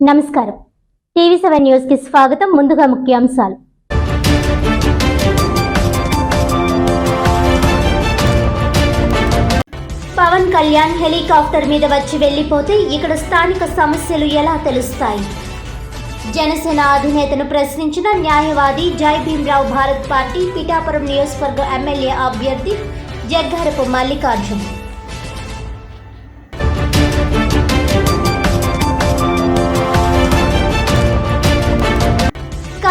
నమస్కారం. TV seven న్యూస్కి స్వాగతం. ముందుగా ముఖ్యాంశాలు. పవన్ కళ్యాణ్ హెలికాప్టర్ మీద వచ్చి వెళ్ళిపోతే ఇక్కడ స్థానిక సమస్యలు ఎలా తెలుస్తాయి? జనసేన అధినేతను ప్రశ్నించిన న్యాయవాది జై భీమ్రావు భారత్ పార్టీ పిఠాపురం నియోజకవర్గ ఎమ్మెల్యే అభ్యర్థి Jaggarapu Mallikarjun.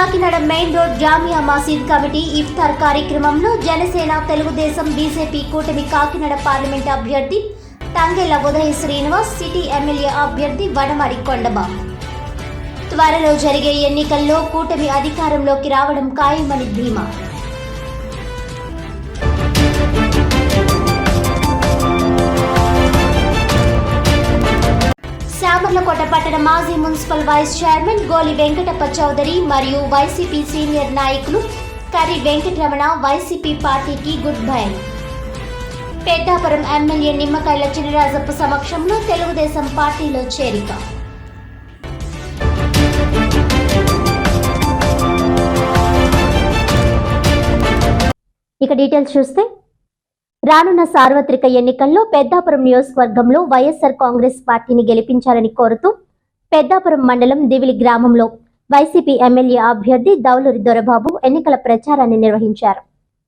Kakinada main road Jamia Masjid committee Iftar కార్యక్రమంలో జనసేన తెలుగుదేశం బీజేపీ కూటమి కాకినాడ పార్లమెంట్ అభ్యర్థి తంగెల ఉదయ శ్రీనివాస్ సిటీ ఎమ్మెల్యే అభ్యర్థి వడమడి కొండబాబు త్వరలో జరిగే ఎన్నికల్లో కూటమి అధికారంలోకి రావడం ఖాయమని ధీమా. శామర్లకోట పట్టణ మాజీ మున్సిపల్ వైస్ చైర్మన్ గోలి వెంకటప్ప చౌదరి మరియు వైసీపీ సీనియర్ నాయకులు కర్రి వెంకటరమణ వైసీపీ పార్టీకి good bye. Peddapuram MLA Nimmakayala Chinarajappa సమక్షంలో తెలుగుదేశం పార్టీలో చేరిక. ఇక డీటెయిల్స్ చూస్తే రానున్న సార్వత్రిక ఎన్నికల్లో పెద్దాపురం నియోజకవర్గంలో వైఎస్ఆర్ కాంగ్రెస్ పార్టీని గెలిపించాలని కోరుతూ పెద్దాపురం మండలం దివిలి గ్రామంలో వైసీపీ ఎమ్మెల్యే అభ్యర్థి దౌలూరి దొరబాబు ఎన్నికల ప్రచారాన్ని నిర్వహించారు.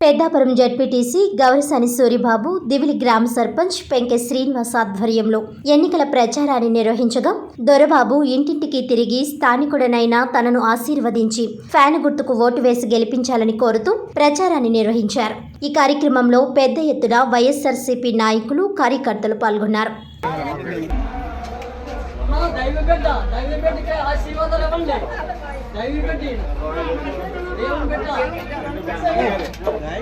పెద్దాపురం జడ్పీటీసీ గౌరసాని సూరిబాబు దివిలి గ్రామ సర్పంచ్ పెంకె శ్రీనివాస్ ఆధ్వర్యంలో ఎన్నికల ప్రచారాన్ని నిర్వహించగా దొరబాబు ఇంటింటికి తిరిగి స్థానికుడనైన తనను ఆశీర్వదించి ఫ్యాన్ గుర్తుకు ఓటు వేసి గెలిపించాలని కోరుతూ ప్రచారాన్ని నిర్వహించారు. ఈ కార్యక్రమంలో పెద్ద ఎత్తున వైఎస్ఆర్సీపీ నాయకులు కార్యకర్తలు పాల్గొన్నారు. ఆశీర్వాదాలు